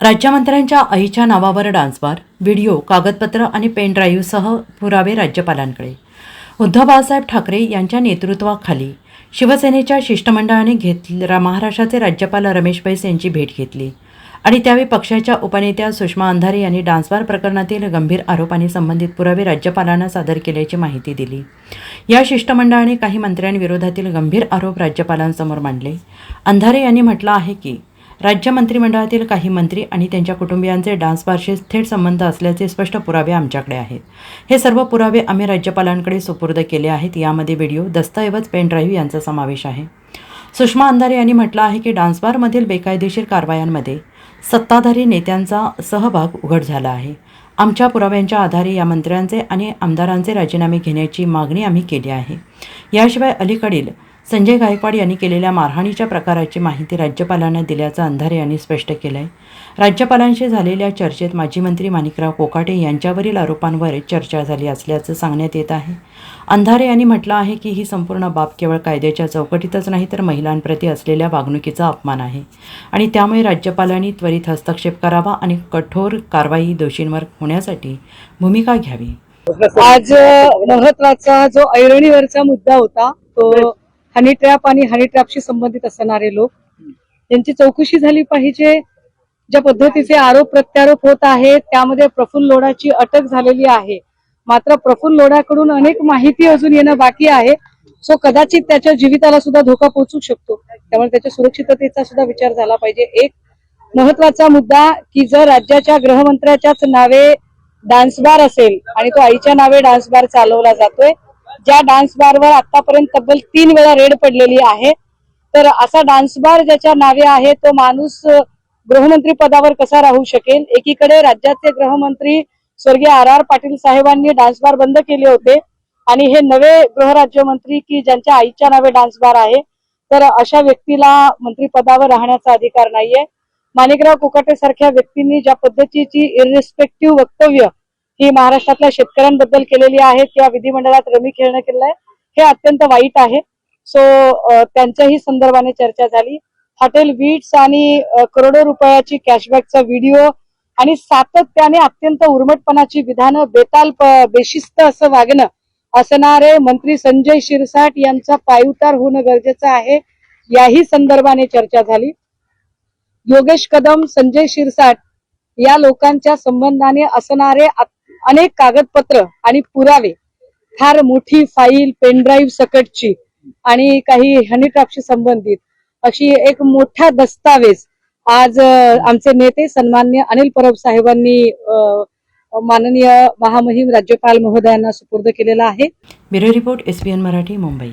राज्यमंत्र्यांच्या आईच्या नावावर dance bar video कागदपत्र आणि पेन ड्राईव्हसह पुरावे राज्यपालांकडे. उद्धव बाळासाहेब ठाकरे यांच्या नेतृत्वाखाली शिवसेनेच्या शिष्टमंडळाने घेत महाराष्ट्राचे राज्यपाल रमेश बैस यांची भेट घेतली आणि त्यावेळी पक्षाच्या उपनेत्या सुषमा अंधारे यांनी डान्सबार प्रकरणातील गंभीर आरोपांनी संबंधित पुरावे राज्यपालांना सादर केल्याची माहिती दिली. या शिष्टमंडळाने काही मंत्र्यांविरोधातील गंभीर आरोप राज्यपालांसमोर मांडले. अंधारे यांनी म्हटलं आहे की राज्य मंत्रिमंडळातील काही मंत्री आणि त्यांच्या कुटुंबियांचे डान्स बारशी थेट संबंध असल्याचे स्पष्ट पुरावे आमच्याकडे आहेत. हे सर्व पुरावे आम्ही राज्यपालांकडे सुपूर्द केले आहेत. यामध्ये व्हिडिओ दस्तऐवज पेन ड्राईव्ह यांचा समावेश आहे. सुषमा अंधारे यांनी म्हटलं आहे की डान्सबारमधील बेकायदेशीर कारवायांमध्ये सत्ताधारी नेत्यांचा सहभाग उघड झाला आहे. आमच्या पुराव्यांच्या आधारे या मंत्र्यांचे आणि आमदारांचे राजीनामे घेण्याची मागणी आम्ही केली आहे. याशिवाय अलीकडील संजय गायकवाड यांनी केलेल्या मारहाणीच्या प्रकाराची माहिती राज्यपालांना दिल्याचं अंधारे यांनी स्पष्ट केलं आहे राज्यपालांशी झालेल्या चर्चेत माजी मंत्री माणिकराव कोकाटे यांच्यावरील आरोपांवर चर्चा झाली असल्याचं सांगण्यात येत आहे. अंधारे यांनी म्हटलं आहे की ही संपूर्ण बाब केवळ कायद्याच्या चौकटीतच नाही तर महिलांप्रती असलेल्या वागणुकीचा अपमान आहे. आणि त्यामुळे राज्यपालांनी त्वरित हस्तक्षेप करावा आणि कठोर कारवाई दोषींवर होण्यासाठी भूमिका घ्यावी. आज महत्त्वाचा जो ऐरणीवरचा मुद्दा होता तो हनी ट्रॅप आणि हनी ट्रॅपशी संबंधित असणारे लोक यांची चौकशी झाली पाहिजे. ज्या पद्धतीचे आरोप प्रत्यारोप होत आहेत त्यामध्ये प्रफुल्ल लोढाची अटक झालेली आहे. मात्र प्रफुल्ल लोढाकडून अनेक माहिती अजून येणं बाकी आहे. सो कदाचित त्याच्या जीविताला सुद्धा धोका पोहोचू शकतो. त्यामुळे त्याच्या सुरक्षिततेचा सुद्धा विचार झाला पाहिजे. एक महत्त्वाचा मुद्दा की जर राज्याच्या गृहमंत्र्याच्याच नावे डान्स बार असेल आणि तो आईच्या नावे डान्स बार चालवला जातोय ज्या डान्स बारवर आतापर्यंत तब्बल तीन वेळा रेड पडलेली आहे तर असा डान्स बार ज्याच्या नावे आहे तो माणूस गृहमंत्री पदावर कसा राहू शकेल? एकीकडे राज्याचे गृहमंत्री स्वर्गीय आर आर पाटील साहेबांनी डान्स बार बंद केले होते आणि हे नवे गृहराज्यमंत्री की ज्यांच्या आईच्या नावे डान्स बार आहे तर अशा व्यक्तीला मंत्रिपदावर राहण्याचा अधिकार नाहीये. माणिकराव कुकाटे सारख्या व्यक्तींनी ज्या पद्धतीची इरिस्पेक्टिव्ह वक्तव्य ही महाराष्ट्रातल्या शेतकऱ्यांबद्दल केलेली आहेत किंवा विधिमंडळात रमी खेळणं केलं आहे हे अत्यंत वाईट आहे. सो त्यांच्याही संदर्भाने चर्चा झाली. हॉटेल वीट्स आणि करोडो रुपयाची कॅशबॅकचा व्हिडिओ आणि सातत्याने अत्यंत उर्मटपणाची विधानं बेताल बेशिस्त असं वागणं असणारे मंत्री संजय शिरसाट यांचा पायउतार होणं गरजेचं आहे याही संदर्भाने चर्चा झाली. योगेश कदम संजय शिरसाट या लोकांच्या संबंधाने असणारे अनेक कागदपत्र आणि पुरावे फार मोठी फाईल पेनड्राईव्ह सकटची आणि काही हनी ट्रॅपशी संबंधित अशी एक मोठा दस्तावेज आज आमचे नेते सन्मान्य अनिल परब साहेबांनी माननीय महामहिम राज्यपाल महोदयांना सुपूर्द केलेला आहे. Bureau report S Marathi Mumbai.